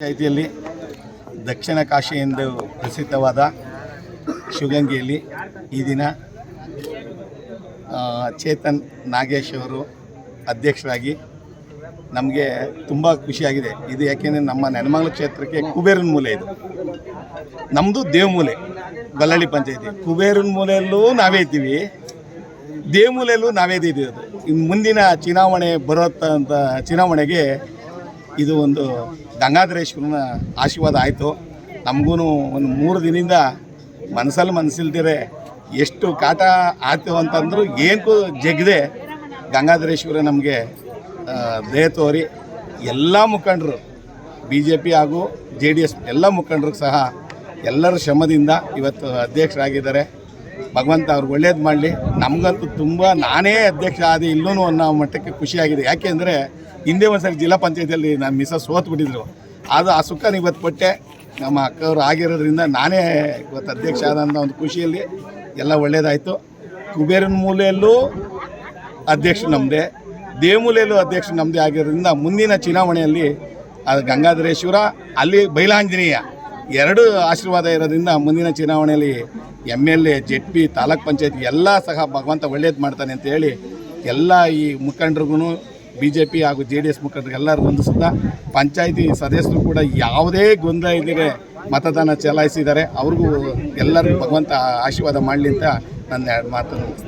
ಪಂಚಾಯಿತಿಯಲ್ಲಿ ದಕ್ಷಿಣ ಕಾಶಿ ಎಂದು ಪ್ರಸಿದ್ಧವಾದ ಶಿವಗಂಗೆಯಲ್ಲಿ ಈ ದಿನ ಚೇತನ್ ನಾಗೇಶ್ ಅವರು ಅಧ್ಯಕ್ಷರಾಗಿ ನಮಗೆ ತುಂಬ ಖುಷಿಯಾಗಿದೆ. ಇದು ಯಾಕೆಂದರೆ ನಮ್ಮ ನೆನಮಂಗಲ ಕ್ಷೇತ್ರಕ್ಕೆ ಕುಬೇರನ ಮೂಲೆ ಇದು. ನಮ್ಮದು ದೇವಮೂಲೆ ಬಲ್ಲಳ್ಳಿ ಪಂಚಾಯಿತಿ. ಕುಬೇರನ ಮೂಲೆಯಲ್ಲೂ ನಾವೇ ಇದ್ದೀವಿ. ದೇವಮೂಲೆಯಲ್ಲೂ ನಾವೇ ಇದ್ದೀವಿ ಇನ್ನು ಮುಂದಿನ ಚುನಾವಣೆ ಬರೋಂಥ ಚುನಾವಣೆಗೆ ಇದು ಒಂದು ಗಂಗಾಧರೇಶ್ವರನ ಆಶೀರ್ವಾದ ಆಯಿತು. ನಮಗೂ ಒಂದು ಮೂರು ದಿನದಿಂದ ಮನಸ್ಸಲ್ಲಿ ಮನಸ್ಸಿಲ್ದಿರೆ ಎಷ್ಟು ಕಾಟ ಆಯ್ತು ಅಂತಂದ್ರು ಏನಕ್ಕೂ ಜಗ್ದೆ ಗಂಗಾಧರೇಶ್ವರ ನಮಗೆ ದಯ ತೋರಿ ಎಲ್ಲ ಮುಖಂಡರು ಬಿ ಜೆ ಪಿ ಹಾಗೂ ಜೆ ಡಿ ಎಸ್ ಎಲ್ಲ ಮುಖಂಡರು ಸಹ ಎಲ್ಲರ ಶ್ರಮದಿಂದ ಇವತ್ತು ಅಧ್ಯಕ್ಷರಾಗಿದ್ದಾರೆ. ಭಗವಂತ ಅವ್ರಿಗೆ ಒಳ್ಳೇದು ಮಾಡಲಿ. ನಮಗಂತೂ ತುಂಬ ನಾನೇ ಅಧ್ಯಕ್ಷ ಆದ ಇಲ್ಲೂ ಅನ್ನೋ ಮಟ್ಟಕ್ಕೆ ಖುಷಿಯಾಗಿದೆ. ಯಾಕೆಂದರೆ ಹಿಂದೆ ಒಂದ್ಸರಿ ಜಿಲ್ಲಾ ಪಂಚಾಯತಿಯಲ್ಲಿ ನಾನು ಮಿಸ್ಸಸ್ ಸೋತ್ಬಿಟ್ಟಿದ್ರು. ಅದು ಆ ಸುಖ ಇವತ್ತು ಪಟ್ಟೆ ನಮ್ಮ ಅಕ್ಕವ್ರು ಆಗಿರೋದ್ರಿಂದ ನಾನೇ ಇವತ್ತು ಅಧ್ಯಕ್ಷ ಆದಂಥ ಒಂದು ಖುಷಿಯಲ್ಲಿ ಎಲ್ಲ ಒಳ್ಳೇದಾಯಿತು. ಕುಬೇರನ ಮೂಲೆಯಲ್ಲೂ ಅಧ್ಯಕ್ಷ ನಮ್ಮದೇ ದೇಮೂಲೆಯಲ್ಲೂ ಅಧ್ಯಕ್ಷ ನಮ್ಮದೇ ಆಗಿರೋದ್ರಿಂದ ಮುಂದಿನ ಚುನಾವಣೆಯಲ್ಲಿ ಅದು ಗಂಗಾಧರೇಶ್ವರ, ಅಲ್ಲಿ ಬೈಲಾಂಜನೇಯ ಎರಡು ಆಶೀರ್ವಾದ ಇರೋದ್ರಿಂದ ಮುಂದಿನ ಚುನಾವಣೆಯಲ್ಲಿ M L A Z P, taluk panchayat ಎಲ್ಲ ಸಹ ಭಗವಂತ ಒಳ್ಳೇದು ಮಾಡ್ತಾನೆ ಅಂತ ಹೇಳಿ ಎಲ್ಲ ಈ ಮುಖಂಡರಿಗೂ ಬಿ ಜೆ ಪಿ ಹಾಗೂ ಜೆ ಡಿ ಎಸ್ ಮುಖಂಡರಿಗೆ ಎಲ್ಲರೂ ಹೊಂದಿಸುತ್ತಾ ಪಂಚಾಯತಿ ಸದಸ್ಯರು ಕೂಡ ಯಾವುದೇ ಗೊಂದಲ ಇದ್ದರೆ ಮತದಾನ ಚಲಾಯಿಸಿದ್ದಾರೆ. ಅವ್ರಿಗೂ ಎಲ್ಲರಿಗೂ ಭಗವಂತ ಆಶೀರ್ವಾದ ಮಾಡಲಿ ಅಂತ ನನ್ನ ಎರಡು ಮುಗಿಸ್ತೇನೆ.